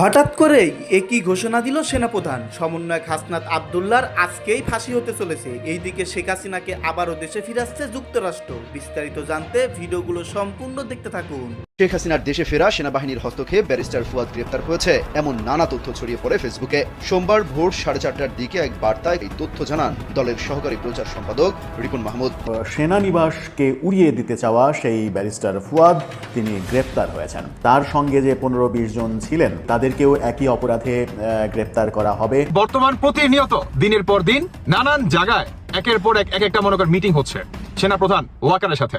হঠাৎ করে একই ঘোষণা দিল সেনাপ্রধান। সমন্বয়ক হাসনাত আবদুল্লার আজকেই ফাঁসি হতে চলেছে। এইদিকে শেখ হাসিনাকে আবারও দেশে ফিরাচ্ছে যুক্তরাষ্ট্র। বিস্তারিত জানতে ভিডিওগুলো সম্পূর্ণ দেখতে থাকুন। শেখ হাসিনার দেশে ফেরা সেনাবাহিনীর হস্তক্ষেপ ব্যারিস্টার ফুয়াদ গ্রেপ্তার হয়েছে এমন নানা তথ্য ছড়িয়ে পড়ে ফেসবুকে। সোমবার ভোর সাড়ে চারটার দিকে এক বার্তায় এই তথ্য জানান দলের সহকারী প্রচার সম্পাদক রিপন মাহমুদ। সেনানিবাসকে উড়িয়ে দিতে চাওয়া সেই ব্যারিস্টার ফুয়াদ তিনি গ্রেপ্তার হয়েছেন। তার সঙ্গে যে পনেরো বিশ জন ছিলেন তাদেরকেও একই অপরাধে আহ, গ্রেপ্তার করা হবে। বর্তমান প্রতিনিয়ত দিনের পর দিন নানান জায়গায় একের পর এক এক একটা মনে মিটিং হচ্ছে। সেনা প্রধান ওয়াকারের সাথে।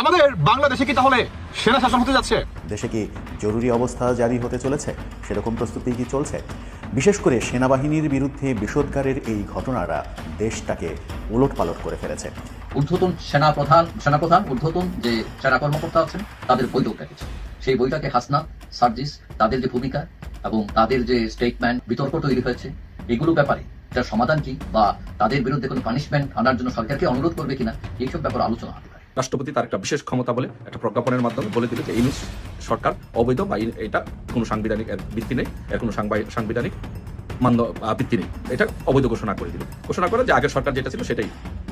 আমাদের বাংলাদেশে কি তাহলে সেনা শাসন হতে যাচ্ছে? দেশে কি জরুরি অবস্থা জারি হতে চলেছে? সেরকম প্রস্তুতি কি চলছে? বিশেষ করে সেনাবাহিনীর বিরুদ্ধে বিষোদ্গারের এই ঘটনাটা দেশটাকে উলটপালট করে ফেলেছে। ঊর্ধ্বতন সেনা প্রধান সেনাপ্রধান ঊর্ধ্বতন যে সেনা কর্মকর্তা আছেন তাদের বৈঠক রেখেছে সেই বইটাকে হাসনা সার্জিস তাদের যে ভূমিকা এবং তাদের যে স্টেটমেন্ট বিতর্ক তৈরি হয়েছে এগুলো ব্যাপারে এটার সমাধান কি বা তাদের বিরুদ্ধে কোনো পানিশমেন্ট আনার জন্য সরকারকে অনুরোধ করবে কিনা এইসব ব্যাপারে আলোচনা পারে রাষ্ট্রপতি তার একটা বিশেষ ক্ষমতা বলে একটা প্রজ্ঞাপনের মাধ্যমে বলে দিল যে এই সরকার অবৈধ বা এটা কোনো সাংবিধানিক ভিত্তি নেই, এর কোনো সাংবিধানিক মান্য ভিত্তি নেই। এটা অবৈধ ঘোষণা করে দিল। ঘোষণা করে যে আগের সরকার যেটা ছিল সেটাই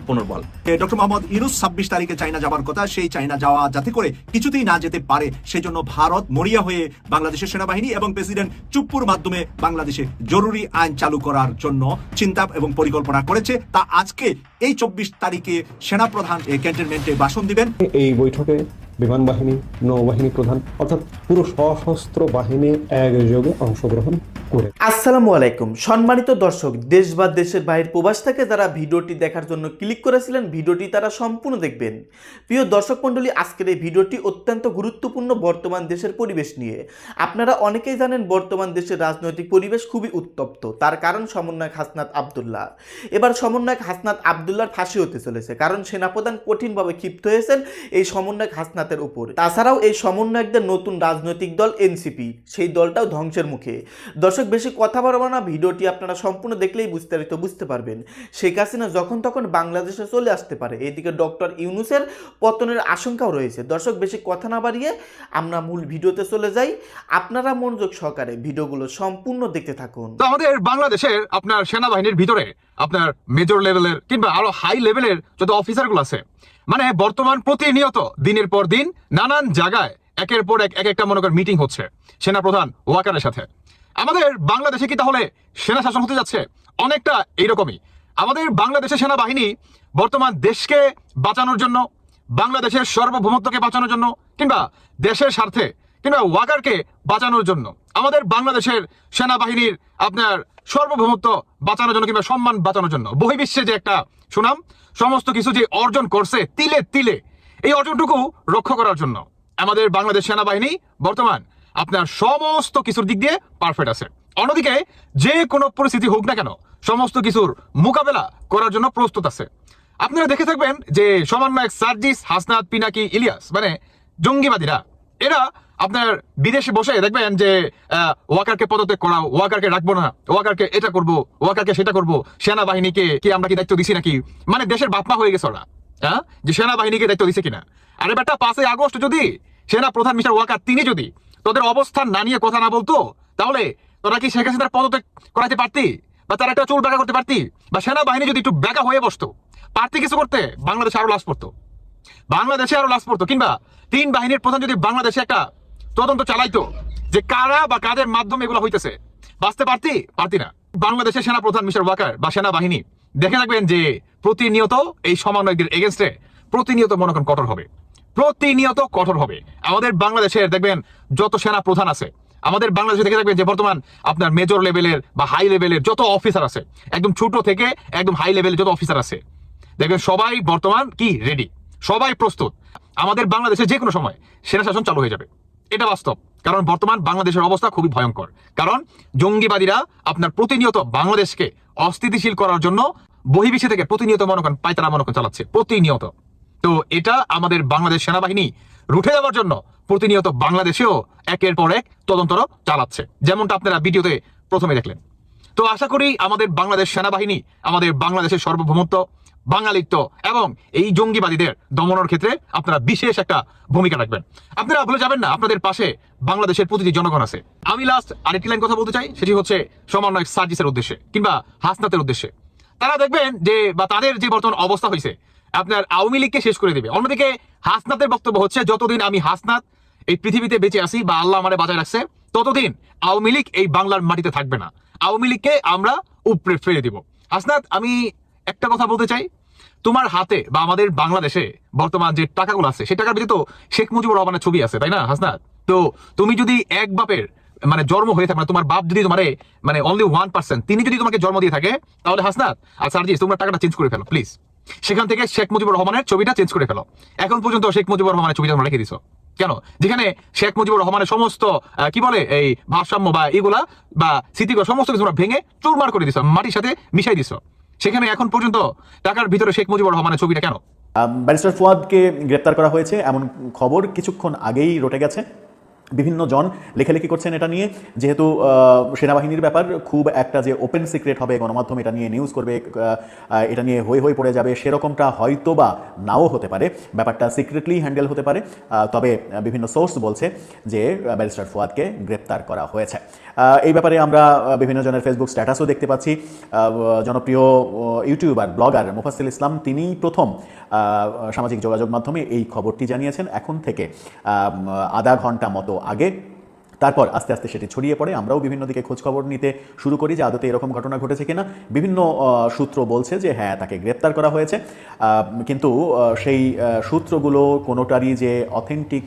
পুনর্বল। ডক্টর মোহাম্মদ ইউনুস ছাব্বিশ তারিখে চাইনা যাওয়ার কথা, সেই চাইনা যাওয়া যাতে করে কিছুতেই না যেতে পারে সেই জন্য ভারত মরিয়া হয়ে বাংলাদেশের সেনাবাহিনী এবং প্রেসিডেন্ট চুপ্পুর মাধ্যমে বাংলাদেশে জরুরি আইন চালু করার জন্য চিন্তা এবং পরিকল্পনা করেছে। তা আজকে এই চব্বিশ তারিখে সেনাপ্রধান ক্যান্টনমেন্টে ভাষণ দিবেন। এই বৈঠকে বিমান বাহিনী নৌবাহিনী প্রধান, অর্থাৎ পুরো সশস্ত্র বাহিনী একযোগে অংশগ্রহণ করে। আসসালামু আলাইকুম। সম্মানিত দর্শক, দেশ বা দেশের বাইরের প্রবাস থেকে যারা ভিডিওটি দেখার জন্য ক্লিক করেছিলেন, ভিডিওটি তারা সম্পূর্ণ দেখবেন। প্রিয় দর্শক মণ্ডলী, আজকের এই ভিডিওটি অত্যন্ত গুরুত্বপূর্ণ বর্তমান দেশের পরিবেশ নিয়ে। আপনারা অনেকেই জানেন, বর্তমান দেশের রাজনৈতিক পরিবেশ খুবই উত্তপ্ত। তার কারণ সমন্বয়ক হাসনাত আবদুল্লাহ। এবার সমন্বয়ক হাসনাত আবদুল্লার ফাঁসি হতে চলেছে। কারণ সেনাপ্রধান কঠিনভাবে ক্ষিপ্ত হয়েছেন। এই সমন্বয়ক হাসনাতের উপর। তাছাড়াও এই সমন্বয়কদের নতুন রাজনৈতিক দল এনসিপি, সেই দলটাও ধ্বংসের মুখে। দর্শক, বেশি কথা বলব না, ভিডিওটি আপনারা সম্পূর্ণ দেখলেই বিস্তারিত বুঝতে পারবেন। শেখ হাসিনা যখন তখন বাংলাদেশে চলে আসতে পারে। এদিকে ডক্টর ইউনুসের পতনের আশঙ্কাও রয়েছে। দর্শক, বেশি কথা না বাড়িয়ে আমরা মূল ভিডিওতে চলে যাই। আপনারা মনোযোগ সহকারে ভিডিওগুলো সম্পূর্ণ দেখতে থাকুন। আমাদের বাংলাদেশের আপনার সেনাবাহিনীর ভিতরে আপনার মেজর লেভেলের কিংবা আরও হাই লেভেলের যত অফিসারগুলো আছে মানে বর্তমান প্রতিনিয়ত, দিনের পর দিন, নানান জায়গায়, একের পর এক এক একটা মনে করেন মিটিং হচ্ছে। সেনাপ্রধান ওয়াকারের সাথে। আমাদের বাংলাদেশে কি তাহলে সেনা শাসন হতে যাচ্ছে? অনেকটা এইরকমই। আমাদের বাংলাদেশের সেনাবাহিনী বর্তমান দেশকে বাঁচানোর জন্য, বাংলাদেশের সার্বভৌমত্বকে বাঁচানোর জন্য, কিংবা দেশের স্বার্থে, কিংবা ওয়াকারকে বাঁচানোর জন্য, আমাদের বাংলাদেশের সেনাবাহিনীর আপনার সার্বভৌমত্ব বাঁচানোর জন্য কিংবা সম্মান বাঁচানোর জন্য, বহির্বিশ্বে যে একটা সুনাম সমস্ত কিছু যে অর্জন করছে তিলে তিলে। এই অর্জনটুকু রক্ষা করার জন্য আমাদের বাংলাদেশ সেনাবাহিনী বর্তমান আপনার সমস্ত কিছুর দিক দিয়ে পারফেক্ট আছে। অন্যদিকে যে কোনো পরিস্থিতি হোক না কেন, সমস্ত কিছুর মোকাবেলা করার জন্য প্রস্তুত আছে। আপনারা দেখে থাকবেন যে সমন্বয়ক সার্জিস হাসনাত পিনাকি ইলিয়াস মানে জঙ্গিবাদীরা, এরা আপনার বিদেশে বসে দেখবেন যে ওয়াকারকে পদত্যাগ করাও ওয়াকারকে রাখব না, ওয়াকারকে এটা করব, ওয়াকারকে সেটা করব, সেনাবাহিনীকে কি আমরা কি দায়িত্ব দিছি নাকি? মানে দেশের বাপমা হয়ে গেছে ওরা হ্যাঁ? যে সেনাবাহিনীকে দায়িত্ব দিছে কিনা? আরে বেটা পাঁচই আগস্ট যদি সেনা প্রধান মিস্টার ওয়াকার তিনি যদি তোদের অবস্থান না নিয়ে কথা না বলতো, তাহলে তোরা কি শেখ হাসিনার পদত্যাগ করাতে পারতি? বা তারা একটা চুল বেঁকা করতে পারতি? বা সেনাবাহিনী যদি একটু বেঁকা হয়ে বসতো, পারতি কিছু করতে? বাংলাদেশে আরও লাশ পড়তো। বাংলাদেশে আরও লাশ পড়তো। কিংবা তিন বাহিনীর প্রধান যদি বাংলাদেশে একটা তদন্ত চালাইতো যে কারা বা কাদের মাধ্যমে এগুলো হইতেছে। বাঁচতে পারতি? পারতি না। বাংলাদেশের সেনা প্রধান মিস্টার ওয়াকার বা সেনাবাহিনী, দেখে রাখবেন যে প্রতিনিয়ত এই সমন্বয়কদের এগেনস্টে প্রতিনিয়ত মনে করেন কঠোর হবে। প্রতিনিয়ত কঠোর হবে। আমাদের বাংলাদেশের, দেখবেন, যত সেনা প্রধান আছে, আমাদের বাংলাদেশে দেখে থাকবেন যে বর্তমান আপনার মেজর লেভেলের বা হাই লেভেলের যত অফিসার আছে, একদম ছোট থেকে একদম হাই লেভেলের যত অফিসার আছে, দেখবেন সবাই বর্তমান কি রেডি সবাই প্রস্তুত। আমাদের বাংলাদেশে যে কোনো সময় সেনা শাসন চালু হয়ে যাবে। এটা বাস্তব। কারণ বর্তমান বাংলাদেশের অবস্থা খুবই ভয়ঙ্কর। কারণ জঙ্গিবাদীরা আপনার প্রতিনিয়ত বাংলাদেশকে অস্থিতিশীল করার জন্য বহির্বিশ্বে থেকে প্রতিনিয়ত মনে করেন পায়তারা মনে চালাচ্ছে, প্রতিনিয়ত। তো এটা আমাদের বাংলাদেশ সেনাবাহিনী রুঠে যাওয়ার জন্য প্রতিনিয়ত বাংলাদেশেও একের পর এক তদন্তর চালাচ্ছে, যেমনটা আপনারা ভিডিওতে প্রথমে দেখলেন। তো আশা করি আমাদের বাংলাদেশ সেনাবাহিনী, আমাদের বাংলাদেশের সার্বভৌমত্ব বাঙালিত্ব এবং এই জঙ্গিবাদীদের দমনের ক্ষেত্রে আপনারা বিশেষ একটা ভূমিকা রাখবেন। আপনারা ভুলে যাবেন না, আপনাদের পাশে বাংলাদেশের প্রতিটি জনগণ আছে। আমি লাস্ট আরেকটি লাইন কথা বলতে চাই, সেটি হচ্ছে সমন্বয় সার্জিসের উদ্দেশ্যে কিংবা হাসনাতের উদ্দেশ্যে। তারা দেখবেন যে বা তাদের যে বর্তমান অবস্থা হয়েছে, আপনার আওয়ামী লীগকে শেষ করে দেবে। অন্যদিকে হাসনাতের বক্তব্য হচ্ছে, যতদিন আমি হাসনাত, এই পৃথিবীতে বেঁচে আছি বা আল্লাহ আমারে বাজায় রাখছে, ততদিন আওয়ামী লীগ এই বাংলার মাটিতে থাকবে না। আওয়ামী লীগকে আমরা উপরে ফেলে দিব। হাসনাত, আমি একটা কথা বলতে চাই। তোমার হাতে বা আমাদের বাংলাদেশে বর্তমান যে টাকাগুলো আছে, সেই টাকার ভিতরে তো শেখ মুজিবুর রহমানের ছবি আছে, তাই না, হাসনাত? তো তুমি যদি এক বাপের মানে জন্ম হয়ে থাকে মানে তোমার বাপ যদি তোমার মানে অনলি ওয়ান পার্সেন্ট তিনি যদি তোমাকে জন্ম দিয়ে থাকে, তাহলে হাসনাত, আর সার্জিস, তোমরা টাকাটা চেঞ্জ করে ফেলো প্লিজ সেখান থেকে শেখ মুজিবুর রহমানের ছবিটা চেঞ্জ করে ফেলো। এখন পর্যন্ত শেখ মুজিবুর রহমানের ছবিটা তোমরা রেখে দিছো। কেন? যেখানে শেখ মুজিবুর রহমানের সমস্ত কি বলে, এই ভারসাম্য বা এগুলা বা স্মৃতিগুলো, সমস্ত কিছু ভেঙে চুরমার করে দিছো, মাটির সাথে মিশাই দিছো। সেখানে এখন পর্যন্ত টাকার ভিতরে শেখ মুজিবুর রহমানের ছবিটা কেন? ব্যারিস্টার ফুয়াদকে গ্রেপ্তার করা হয়েছে, এমন খবর কিছুক্ষণ আগেই রটে গেছে। বিভিন্ন জন লেখালেখি করছেন এটা নিয়ে। যেহেতু সেনাবাহিনীর ব্যাপার, খুব একটা যে ওপেন সিক্রেট হবে গণমাধ্যম এটা নিয়ে নিউজ করবে এটা নিয়ে হই হই পড়ে যাবে, সেরকমটা হয়তো বা নাও হতে পারে। ব্যাপারটা সিক্রেটলি হ্যান্ডেল হতে পারে। তবে বিভিন্ন সোর্স বলছে যে ব্যারিস্টার ফুয়াদকে গ্রেপ্তার করা হয়েছে। এই ব্যাপারে আমরা বিভিন্ন জনের ফেসবুক স্ট্যাটাসও দেখতে পাচ্ছি। জনপ্রিয় ইউটিউবার ব্লগার মুফাসিল ইসলাম, তিনিই প্রথম সামাজিক যোগাযোগ মাধ্যমে এই খবরটি জানিয়েছেন। এখন থেকে আধা ঘণ্টা মতো আগে। তারপর আস্তে আস্তে সেটি ছড়িয়ে পড়ে। আমরাও বিভিন্ন দিকে খোঁজখবর নিতে শুরু করি যে আদতে এরকম ঘটনা ঘটেছে কিনা। বিভিন্ন সূত্র বলছে যে হ্যাঁ তাকে গ্রেপ্তার করা হয়েছে। কিন্তু সেই সূত্রগুলো কোনোটারই যে অথেন্টিক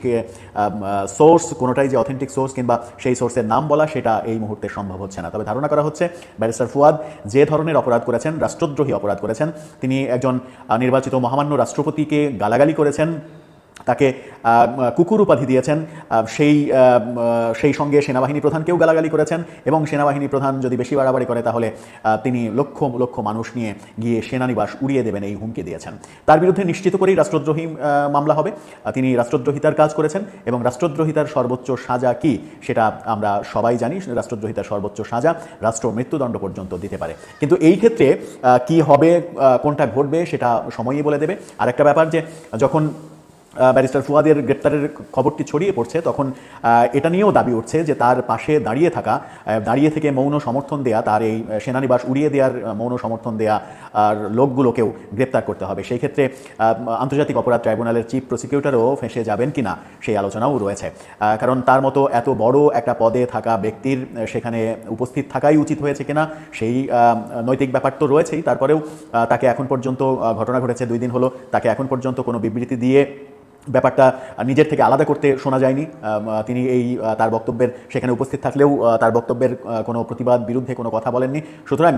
সোর্স কোনোটাই যে অথেন্টিক সোর্স কিংবা সেই সোর্সের নাম বলা, সেটা এই মুহূর্তে সম্ভব হচ্ছে না। তবে ধারণা করা হচ্ছে, ব্যারিস্টার ফুয়াদ যে ধরনের অপরাধ করেছেন, রাষ্ট্রদ্রোহী অপরাধ করেছেন, তিনি একজন নির্বাচিত মহামান্য রাষ্ট্রপতিকে গালাগালি করেছেন। তাকে কুকুর উপাধি দিয়েছেন। সেই সেই সঙ্গে সেনাবাহিনী প্রধানকেও গালাগালি করেছেন এবং সেনাবাহিনী প্রধান যদি বেশি বাড়াবাড়ি করে তাহলে তিনি লক্ষ লক্ষ মানুষ নিয়ে গিয়ে সেনানিবাস উড়িয়ে দেবেন এই হুমকি দিয়েছেন। তার বিরুদ্ধে নিশ্চিত করেই রাষ্ট্রদ্রোহী মামলা হবে। তিনি রাষ্ট্রদ্রোহিতার কাজ করেছেন এবং রাষ্ট্রদ্রোহিতার সর্বোচ্চ সাজা কি সেটা আমরা সবাই জানি। রাষ্ট্রদ্রোহিতার সর্বোচ্চ সাজা রাষ্ট্র মৃত্যুদণ্ড পর্যন্ত দিতে পারে। কিন্তু এই ক্ষেত্রে কি হবে কোনটা ঘটবে সেটা সময়ই বলে দেবে। আর একটা ব্যাপার যে, যখন ব্যারিস্টার ফুয়াদের গ্রেপ্তারের খবরটি ছড়িয়ে পড়ছে, তখন এটা নিয়েও দাবি উঠছে যে তার পাশে দাঁড়িয়ে থাকা দাঁড়িয়ে থেকে মৌন সমর্থন দেয়া, তার এই সেনানিবাস উড়িয়ে দেওয়ার মৌন সমর্থন দেয়া আর লোকগুলোকেও গ্রেপ্তার করতে হবে। সেই ক্ষেত্রে আন্তর্জাতিক অপরাধ ট্রাইব্যুনালের চিফ প্রসিকিউটরও ফেঁসে যাবেন কি না সেই আলোচনাও রয়েছে। কারণ তার মতো এত বড় একটা পদে থাকা ব্যক্তির সেখানে উপস্থিত থাকাই উচিত হয়েছে কিনা সেই নৈতিক ব্যাপার তো রয়েছেই। তারপরেও তাকে এখন পর্যন্ত ঘটনা ঘটেছে দুই দিন হলো, তাকে এখন পর্যন্ত কোনো বিবৃতি দিয়ে ব্যাপারটা নিজের থেকে আলাদা করতে শোনা যায়নি। তিনি এই তার বক্তব্যের সেখানে উপস্থিত থাকলেও তার বক্তব্যের কোনো প্রতিবাদ বিরুদ্ধে কোনো কথা বলেননি। সুতরাং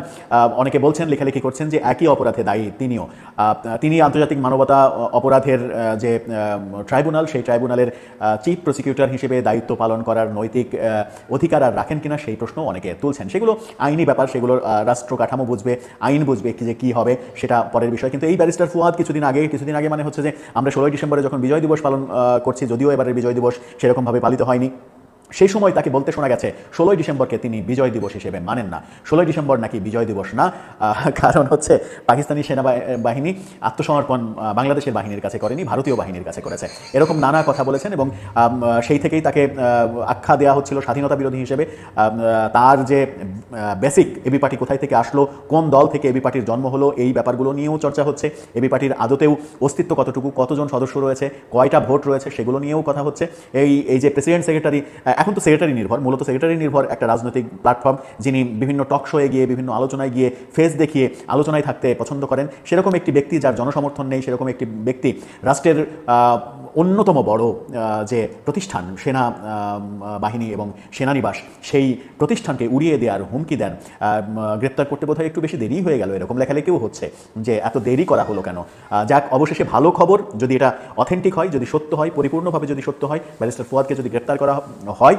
অনেকে বলছেন লেখালেখি করছেন যে একই অপরাধে দায়ী তিনিও। তিনি আন্তর্জাতিক মানবতা অপরাধের যে ট্রাইব্যুনাল সেই ট্রাইব্যুনালের চিফ প্রসিকিউটর হিসেবে দায়িত্ব পালন করার নৈতিক অধিকার আর রাখেন কিনা সেই প্রশ্ন অনেকে তুলছেন। সেগুলো আইনি ব্যাপার সেগুলোর আহ, রাষ্ট্র কাঠামো বুঝবে আইন বুঝবে যে কী হবে সেটা পরের বিষয়। কিন্তু এই ব্যারিস্টার ফুয়াদ কিছুদিন আগে কিছুদিন আগে মানে হচ্ছে যে আমরা ষোলোই ডিসেম্বরে যখন বিজয় দিবস পালন করছি যদিও এবারের বিজয় দিবস সেরকমভাবে পালিত হয়নি। সেই সময় তাকে বলতে শোনা গেছে, ষোলোই ডিসেম্বরকে তিনি বিজয় দিবস হিসেবে মানেন না। ষোলোই ডিসেম্বর নাকি বিজয় দিবস না? কারণ হচ্ছে পাকিস্তানি সেনাবাহিনী আত্মসমর্পণ বাংলাদেশের বাহিনীর কাছে করেনি, ভারতীয় বাহিনীর কাছে করেছে। এরকম নানা কথা বলেছেন এবং সেই থেকেই তাকে আখ্যা দেওয়া হচ্ছিল স্বাধীনতা বিরোধী হিসেবে। তার যে বেসিক এবি পার্টি কোথায় থেকে আসলো, কোন দল থেকে এবি পার্টির জন্ম হলো, এই ব্যাপারগুলো নিয়েও চর্চা হচ্ছে। এবি পার্টির আদতেও অস্তিত্ব কতটুকু, কতজন সদস্য রয়েছে, কয়টা ভোট রয়েছে, সেগুলো নিয়েও কথা হচ্ছে। এই এই যে প্রেসিডেন্ট সেক্রেটারি এখন তো সেক্রেটারি নির্ভর, মূলত সেক্রেটারি নির্ভর একটা রাজনৈতিক প্ল্যাটফর্ম যিনি বিভিন্ন টক শোয়ে গিয়ে, বিভিন্ন আলোচনায় গিয়ে ফেস দেখিয়ে আলোচনায় থাকতে পছন্দ করেন। সেরকম একটি ব্যক্তি যার জনসমর্থন নেই, সেরকম একটি ব্যক্তি রাষ্ট্রের অন্যতম বড় যে প্রতিষ্ঠান, সেনা বাহিনী এবং সেনানিবাস, সেই প্রতিষ্ঠানকে উড়িয়ে দেওয়ার হুমকি দেন। গ্রেপ্তার করতে বোধহয় একটু বেশি দেরি হয়ে গেল এরকম লেখালেখিও হচ্ছে যে এত দেরি করা হলো কেন? যাক, অবশেষে ভালো খবর, যদি এটা অথেন্টিক হয়, যদি সত্য হয়, পরিপূর্ণভাবে যদি সত্য হয়, ব্যারিস্টার ফুয়াদকে যদি গ্রেপ্তার করা হয়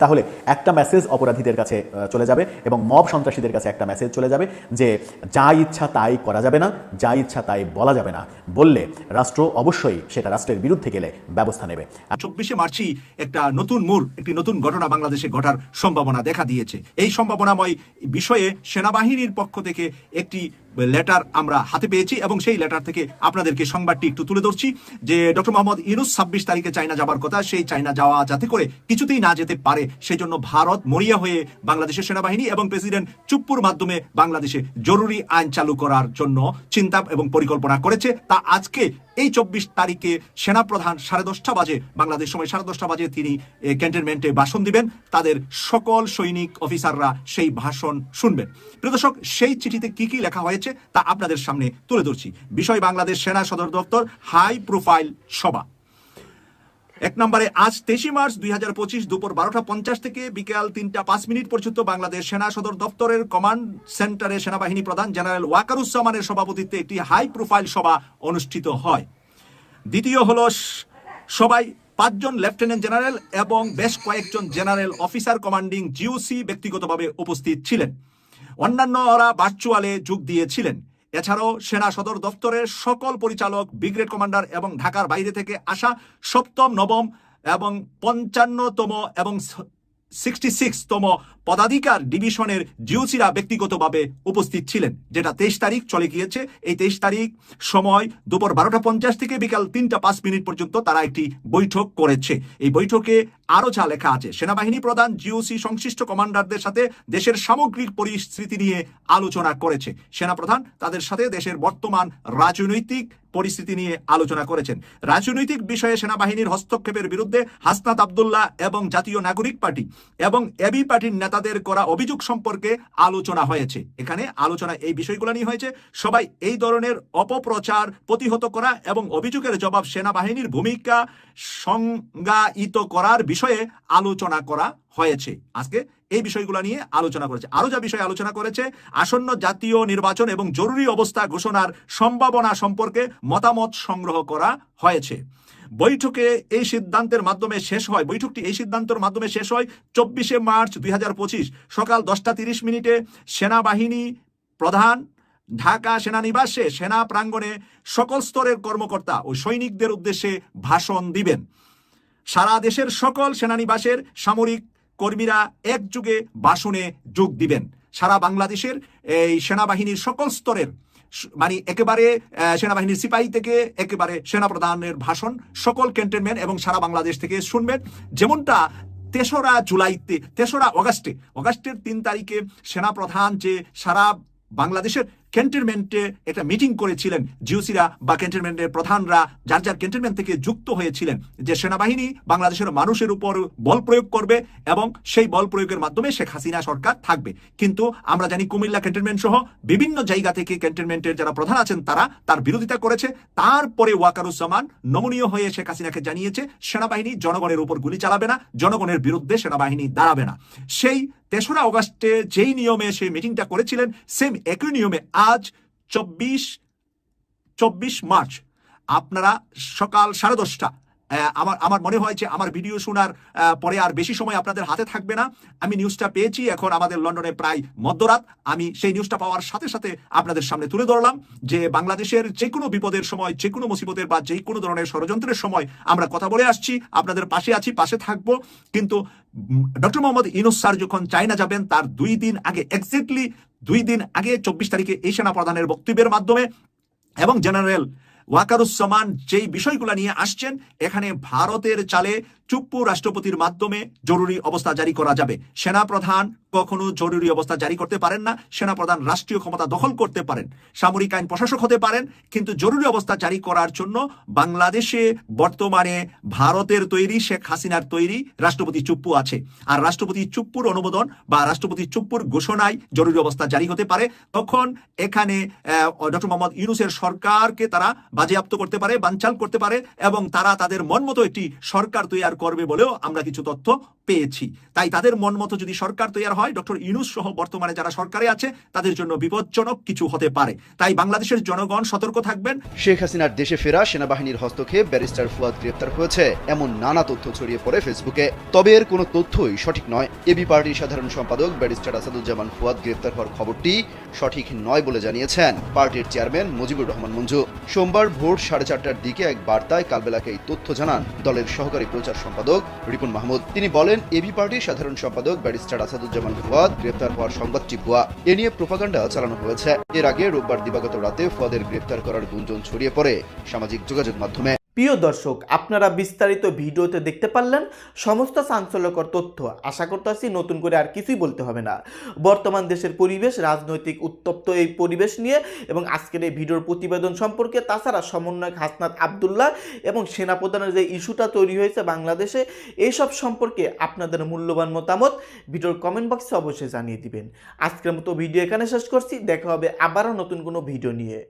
তাহলে একটা মেসেজ অপরাধীদের কাছে চলে যাবে এবং মব সন্ত্রাসীদের কাছে একটা মেসেজ চলে যাবে যে যা ইচ্ছা তাই করা যাবে না, যা ইচ্ছা তাই বলা যাবে না বললে রাষ্ট্র অবশ্যই সেটা রাষ্ট্রের বিরুদ্ধে গেলে ব্যবস্থা নেবে। চব্বিশে মার্চই একটা নতুন মোড় একটি নতুন ঘটনা বাংলাদেশে ঘটার সম্ভাবনা দেখা দিয়েছে। এই সম্ভাবনাময় বিষয়ে সেনাবাহিনীর পক্ষ থেকে একটি লেটার আমরা হাতে পেয়েছি এবং সেই লেটার থেকে আপনাদেরকে সংবাদটি একটু তুলে ধরছি যে ডক্টর মোহাম্মদ ইউনুস ছাব্বিশ তারিখে চায়না যাবার কথা, সেই চায়না যাওয়া যাতে করে কিছুতেই না যেতে পারে সেই জন্য ভারত মরিয়া হয়ে বাংলাদেশের সেনাবাহিনী এবং প্রেসিডেন্ট চুপ্পুর মাধ্যমে বাংলাদেশে জরুরি আইন চালু করার জন্য চিন্তা এবং পরিকল্পনা করেছে। তা আজকে এই চব্বিশ তারিখে সেনাপ্রধান সাড়ে দশটা বাজে, বাংলাদেশ সময় সাড়ে দশটা বাজে তিনি ক্যান্টনমেন্টে ভাষণ দিবেন। তাদের সকল সৈনিক অফিসাররা সেই ভাষণ শুনবেন। প্রদর্শক সেই চিঠিতে কি কি লেখা হয়েছে তা আপনাদের সামনে তুলে ধরছি। বিষয় বাংলাদেশ সেনা সদর দপ্তর হাই প্রোফাইল সভা। এক নম্বরে, আজ তেইশে মার্চ দুই হাজার পঁচিশ দুপুর বারোটা পঞ্চাশ থেকে বিকেল তিনটা পাঁচ মিনিট পর্যন্ত বাংলাদেশ সেনা সদর দপ্তরের কমান্ড সেন্টারে সেনাবাহিনী প্রধান জেনারেল ওয়াকারুজ্জামানের সভাপতিত্বে একটি হাই প্রোফাইল সভা অনুষ্ঠিত হয়। দ্বিতীয় হল, সবাই পাঁচজন লেফটেন্যান্ট জেনারেল এবং বেশ কয়েকজন জেনারেল অফিসার কমান্ডিং জিওসি ব্যক্তিগতভাবে উপস্থিত ছিলেন। অন্যান্যরা ভার্চুয়ালে যোগ দিয়েছিলেন। এছাড়াও সেনা সদর দপ্তরের সকল পরিচালক, ব্রিগেড কমান্ডার এবং ঢাকার বাইরে থেকে আসা সপ্তম, নবম এবং পঞ্চান্নতম এবং সিক্সটি সিক্সতম পদাধিকার ডিভিশনের জিওসিরা ব্যক্তিগতভাবে উপস্থিত ছিলেন, যেটা তেইশ তারিখ চলে গিয়েছে। এই তেইশ তারিখ সময় দুপুর বারোটা পঞ্চাশ থেকে বিকাল তিনটা পাঁচ মিনিট পর্যন্ত তারা একটি বৈঠক করেছে। এই বৈঠকে আরও যা লেখা আছে, সেনাবাহিনী প্রধান জিওসি সংশ্লিষ্ট কমান্ডারদের সাথে দেশের সামগ্রিক পরিস্থিতি নিয়ে আলোচনা করেছে। সেনাপ্রধান তাদের সাথে দেশের বর্তমান রাজনৈতিক পরিস্থিতি নিয়ে আলোচনা করেছেন। রাজনৈতিক বিষয়ে সেনাবাহিনীর হস্তক্ষেপের বিরুদ্ধে হাসনাত আবদুল্লাহ এবং জাতীয় নাগরিক পার্টি এবং এবি পার্টির নেতাদের করা অভিযোগ সম্পর্কে আলোচনা হয়েছে। এখানে আলোচনা এই বিষয়গুলো নিয়ে হয়েছে, সবাই এই ধরনের অপপ্রচার প্রতিহত করা এবং অভিযোগের জবাব সেনাবাহিনীর ভূমিকা সংজ্ঞায়িত করার বিষয়ে আলোচনা করা হয়েছে। আজকে এই বিষয়গুলো নিয়ে আলোচনা করেছে। আরও যা বিষয়ে আলোচনা করেছে, আসন্ন জাতীয় নির্বাচন এবং জরুরি অবস্থা ঘোষণার সম্ভাবনা সম্পর্কে মতামত সংগ্রহ করা হয়েছে। বৈঠকে এই সিদ্ধান্তের মাধ্যমে শেষ হয়। বৈঠকটি এই সিদ্ধান্তের মাধ্যমে শেষ হয় চব্বিশে মার্চ দুই হাজার পঁচিশ সকাল দশটা তিরিশ মিনিটে সেনাবাহিনী প্রধান, ঢাকা সেনানিবাসে সেনা প্রাঙ্গণে সকল স্তরের কর্মকর্তা ও সৈনিকদের উদ্দেশ্যে ভাষণ দিবেন। সারা দেশের সকল সেনানিবাসের সামরিক কর্মীরা একযোগে ভাষণে যোগ দিবেন। সারা বাংলাদেশের এই সেনাবাহিনীর সকল স্তরের মানে একেবারে সেনাবাহিনীর সিপাহী থেকে একেবারে সেনাপ্রধানের ভাষণ সকল ক্যান্টনমেন্ট এবং সারা বাংলাদেশ থেকে শুনবেন। যেমনটা তেসরা জুলাইতে, তেসরা অগাস্টে, অগাস্টের তিন তারিখে সেনাপ্রধান যে সারা বাংলাদেশের ক্যান্টনমেন্টে একটা মিটিং করেছিলেন জিওসিরা বা ক্যান্টনমেন্টের প্রধানরা, যার যার ক্যান্টনমেন্ট থেকে যুক্ত হয়েছিলেন, যে সেনাবাহিনী বাংলাদেশের মানুষের উপর বল প্রয়োগ করবে এবং সেই বল প্রয়োগের মাধ্যমে শেখ হাসিনা সরকার থাকবে। কিন্তু আমরা জানি কুমিল্লা ক্যান্টনমেন্ট সহ বিভিন্ন জায়গা থেকে ক্যান্টনমেন্টের যারা প্রধান আছেন তারা তার বিরোধিতা করেছে। তারপরে ওয়াকারুজ্জামান নমনীয় হয়ে শেখ হাসিনাকে জানিয়েছে, সেনাবাহিনী জনগণের উপর গুলি চালাবে না, জনগণের বিরুদ্ধে সেনাবাহিনী দাঁড়াবে না। সেই তেসরা অগাস্টে যেই নিয়মে সেই মিটিংটা করেছিলেন সেম একই নিয়মে আজ চব্বিশ চব্বিশ মার্চ। আপনারা সকাল সাড়ে দশটা আমার আমার মনে হয় যে আমার ভিডিও শোনার পরে আর বেশি সময় আপনাদের হাতে থাকবে না। আমি নিউজটা পেয়েছি, এখন আমাদের লন্ডনে প্রায় মধ্যরাত। আমি সেই নিউজটা পাওয়ার সাথে সাথে আপনাদের সামনে তুলে ধরলাম যে বাংলাদেশের যে কোনো বিপদের সময়, যে কোনো মুসিবতের বা যে কোনো ধরনের ষড়যন্ত্রের সময় আমরা কথা বলে আসছি, আপনাদের পাশে আছি, পাশে থাকব। কিন্তু ডক্টর মোহাম্মদ ইনুস স্যার যখন চায়না যাবেন, তার দুই দিন আগে এক্স্যাক্টলি দুই দিন আগে চব্বিশ তারিখে এই সেনা প্রধানের বক্তব্যের মাধ্যমে এবং জেনারেল ওয়াকারুসমান যেই বিষয়গুলো নিয়ে আসছেন, এখানে ভারতের চালে চুপ্পু রাষ্ট্রপতির মাধ্যমে জরুরি অবস্থা জারি করা যাবে। সেনাপ্রধান কখনো জরুরি অবস্থা জারি করতে পারেন না, সেনাপ্রধান রাষ্ট্রীয় ক্ষমতা দখল করতে পারেন। সামরিক আইন প্রশাসক হতে পারেন, কিন্তু জরুরি অবস্থা জারি করার জন্য বাংলাদেশে বর্তমানে ভারতের তৈরি, শেখ হাসিনার তৈরি রাষ্ট্রপতি চুপ্পু আছে। আর রাষ্ট্রপতি চুপ্পুর অনুমোদন বা রাষ্ট্রপতি চুপ্পুর ঘোষণায় জরুরি অবস্থা জারি হতে পারে, তখন এখানে ডক্টর মোহাম্মদ ইউনুসের সরকারকে তারা বাজেয়াপ্ত করতে পারে, বানচাল করতে পারে, এবং তারা তাদের মন মতো একটি সরকার তৈরি করবে বলেও আমরা কিছু তথ্য পেয়েছি। তাই তাদের মন মতো যদি সরকার তৈরি হয়, ডক্টর ইউনুস সহ বর্তমানে যারা সরকারে আছে, তাদের জন্য বিপজ্জনক কিছু হতে পারে। তাই বাংলাদেশের জনগণ সতর্ক থাকবেন। শেখ হাসিনার দেশে ফেরা সেনাবাহিনীর হস্তক্ষেপ ব্যারিস্টার ফুয়াদ গ্রেপ্তার হয়েছে। এমন নানা তথ্য ছড়িয়ে পড়ে ফেসবুকে। তবে এর কোনো তথ্যই সঠিক নয়। এবি পার্টির সাধারণ সম্পাদক ব্যারিস্টার আসাদুজ্জামান ফুয়াদ গ্রেপ্তার হওয়ার খবরটি সঠিক নয় বলে জানিয়েছেন পার্টির চেয়ারম্যান মুজিবুর রহমান মঞ্জু। সোমবার ভোর সাড়ে চারটার দিকে এক বার্তায় কালবেলাকে এই তথ্য জানান দলের সহকারী প্রচার সম্পাদক রিপন মাহমুদ। তিনি বলেন, এবি পার্টির সাধারণ সম্পাদক ব্যারিস্টার আসাদুজ্জামান ফুয়াদ গ্রেপ্তার হওয়ার সংবাদটি ভুয়া এ নিয়ে প্রোপাগান্ডা চালানো হয়েছে। এর আগে রোববার দিবাগত রাতে ফুয়াদের গ্রেপ্তার করার গুঞ্জন ছড়িয়ে পড়ে সামাজিক যোগাযোগ মাধ্যমে। প্রিয় দর্শক, আপনারা বিস্তারিত ভিডিওতে দেখতে পারলেন সমস্ত চাঞ্চল্যকর তথ্য। আশা করতেছি নতুন করে আর কিছুই বলতে হবে না। বর্তমান দেশের পরিবেশ, রাজনৈতিক উত্তপ্ত এই পরিবেশ নিয়ে এবং আজকের এই ভিডিওর প্রতিবেদন সম্পর্কে তাছাড়া সমন্বয়ক হাসনাত আবদুল্লাহ এবং সেনাপ্রধানের যে ইস্যুটা তৈরি হয়েছে বাংলাদেশে এইসব সম্পর্কে আপনাদের মূল্যবান মতামত ভিডিওর কমেন্ট বক্সে অবশ্যই জানিয়ে দিবেন। আজকের মতো ভিডিও এখানে শেষ করছি। দেখা হবে আবারও নতুন কোনো ভিডিও নিয়ে।